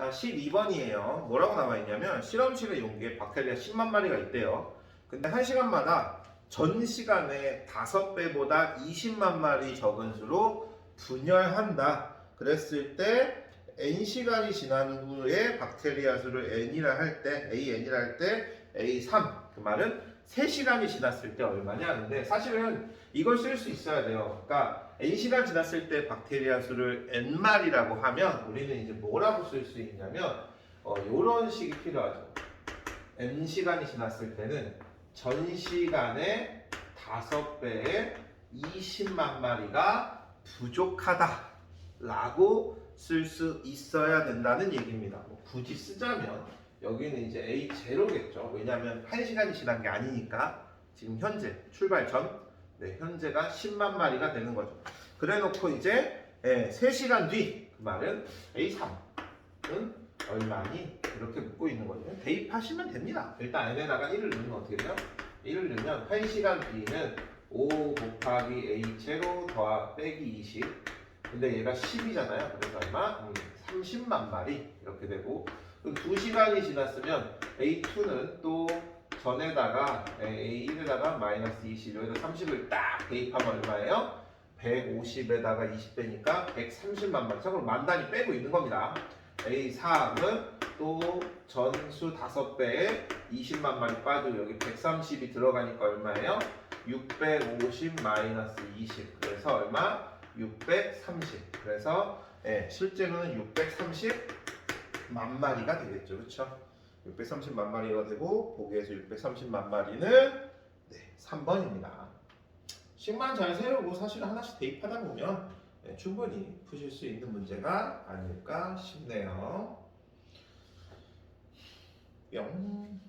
자, 12번이에요. 뭐라고 나와 있냐면 실험실의 용기에 박테리아 10만 마리가 있대요. 근데 한 시간마다 전 시간에 5배보다 20만 마리 적은 수로 분열한다. 그랬을 때 n 시간이 지난 후에 박테리아 수를 n이라 할 때, an이라 할 때 a3. 그 말은 3시간이 지났을 때 얼마냐? 근데 사실은 이걸 쓸 수 있어야 돼요. 그러니까 n 시간 지났을 때 박테리아 수를 n 마리라고 하면 우리는 이제 뭐라고 쓸 수 있냐면 어, 이런 식이 필요하죠. n 시간이 지났을 때는 전 시간의 5배의 20만 마리가 부족하다 라고 쓸 수 있어야 된다는 얘기입니다. 뭐 굳이 쓰자면 여기는 이제 A0겠죠. 왜냐하면 1시간이 지난 게 아니니까 지금 현재 출발 전 네, 현재가 10만 마리가 되는 거죠. 그래 놓고 이제 예, 3시간 뒤 그 말은 A3은 얼마니? 이렇게 묻고 있는 거죠. 대입하시면 됩니다. 일단 n에다가 1을 넣으면 어떻게 돼요? 1을 넣으면 1시간 뒤는 5 곱하기 A 제로 더하 빼기 20 근데 얘가 10이잖아요. 그래서 얼마? 음, 30만 마리 이렇게 되고 그럼 2시간이 지났으면 A2는 또 전에다가 A1에다가 마이너스 20 여기다 30을 딱 대입하면 얼마예요? 150에다가 20 빼니까 130만 마리 참고로 만 단위 빼고 있는 겁니다. A3은 또 전수 5배에 20만 마리 빠지고 여기 130이 들어가니까 얼마예요? 650 마이너스 20 그래서 얼마? 630 그래서 예, 실제로는 630 만 마리가 되겠죠. 그렇죠? 630만 마리가 되고 보기에서 630만 마리는 네, 3번입니다. 식만 잘 세우고 사실 하나씩 대입하다 보면 예, 충분히 푸실 수 있는 문제가 아닐까 싶네요. 뿅